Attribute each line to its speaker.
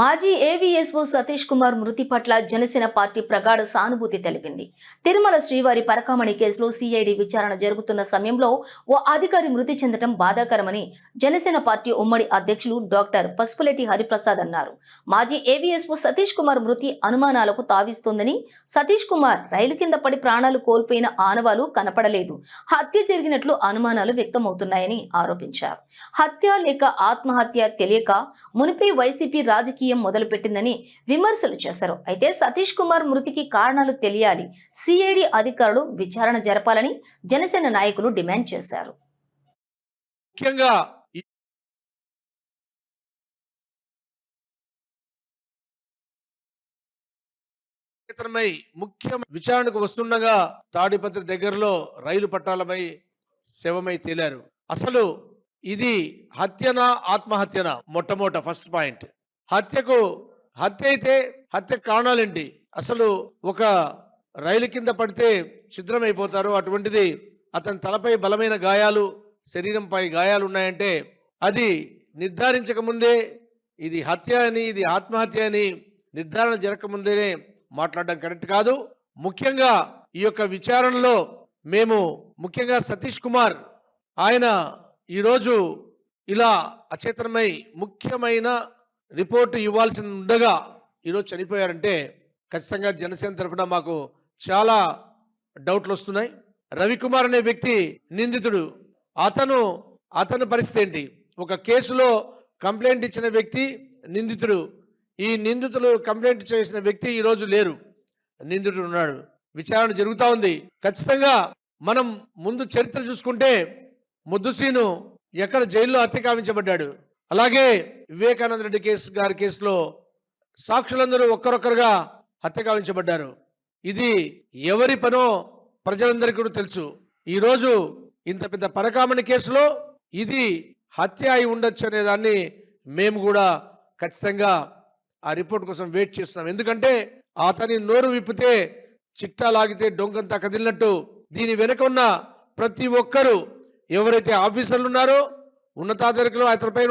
Speaker 1: మాజీ ఏవీఎస్ఓ సతీష్ కుమార్ మృతి పట్ల జనసేన పార్టీ ప్రగాఢ సానుభూతి తెలిపింది. తిరుమల శ్రీవారి పరకామణి కేసులో సిఐడి విచారణ జరుగుతున్న సమయంలో ఓ అధికారి మృతి చెందడం బాధాకరమని జనసేన పార్టీ ఉమ్మడి అధ్యక్షులు డాక్టర్ పసుపులెట్టి హరిప్రసాద్ అన్నారు. మాజీ ఏవీఎస్ఓ సతీష్ కుమార్ మృతి అనుమానాలకు తావిస్తోందని సతీష్ కుమార్ రైలు కింద పడి ప్రాణాలు కోల్పోయిన ఆనవాలు కనపడలేదు. హత్య జరిగినట్లు అనుమానాలు వ్యక్తమవుతున్నాయని ఆరోపించారు. హత్య లేక ఆత్మహత్య తెలియక మునిపి వైసీపీ రాజకీయ మొదలుపెట్టిందని విమర్శలు చేశారు. అయితే సతీష్ కుమార్ మృతికి కారణాలు తెలియాలి. సిఐడి అధికారులు విచారణ జరపాలని జనసేన నాయకులు డిమాండ్ చేశారు.
Speaker 2: ముఖ్యంగా ముఖ్యం ముఖ్య విచారణకు వస్తుండగా తాడిపత్రి దగ్గరలో రైలు పట్టాలమై శవమై తేలారు. అసలు ఇది హత్యనా ఆత్మహత్యనా? మొట్టమొదట ఫస్ట్ పాయింట్. హత్యకు హత్య అయితే హత్య కారణాలేంటి? అసలు ఒక రైలు కింద పడితే ఛిద్రమైపోతారు. అటువంటిది అతని తలపై బలమైన గాయాలు శరీరంపై గాయాలు ఉన్నాయంటే అది నిర్ధారించక ముందే ఇది హత్య అని ఇది ఆత్మహత్య అని నిర్ధారణ జరగకముందే మాట్లాడడం కరెక్ట్ కాదు. ముఖ్యంగా ఈ యొక్క విచారణలో మేము ముఖ్యంగా సతీష్ కుమార్ ఆయన ఈరోజు ఇలా అచేతనమై ముఖ్యమైన రిపోర్టు ఇవ్వాల్సి ఉండగా ఈరోజు చనిపోయారంటే ఖచ్చితంగా జనసేన తరఫున మాకు చాలా డౌట్లు వస్తున్నాయి రవికుమార్ అనే వ్యక్తి నిందితుడు. అతను అతని పరిస్థితి ఏంటి? ఒక కేసులో కంప్లైంట్ ఇచ్చిన వ్యక్తి నిందితుడు. ఈ నిందితులు కంప్లైంట్ చేసిన వ్యక్తి ఈరోజు లేరు. నిందితుడు ఉన్నాడు విచారణ జరుగుతూ ఉంది. ఖచ్చితంగా మనం ముందు చరిత్ర చూసుకుంటే ముద్దుసీను ఎక్కడ జైల్లో హత్య కావించబడ్డాడు. అలాగే వివేకానంద రెడ్డి కేసు గారి కేసులో సాక్షులందరూ ఒక్కరొక్కరుగా హత్యగావించబడ్డారు ఇది ఎవరి పనో ప్రజలందరికీ కూడా తెలుసు. ఈరోజు ఇంత పెద్ద పరకామణి కేసులో ఇది హత్య అయి ఉండొచ్చు అనే దాన్ని మేము కూడా ఖచ్చితంగా ఆ రిపోర్ట్ కోసం వెయిట్ చేస్తున్నాం. ఎందుకంటే అతని నోరు విప్పితే చిట్టా లాగితే డొంకంతా కదిలినట్టు దీని వెనుక ఉన్న ప్రతి ఒక్కరూ ఎవరైతే ఆఫీసర్లు ఉన్నారో ఉన్నతాధికారులు అతని పైన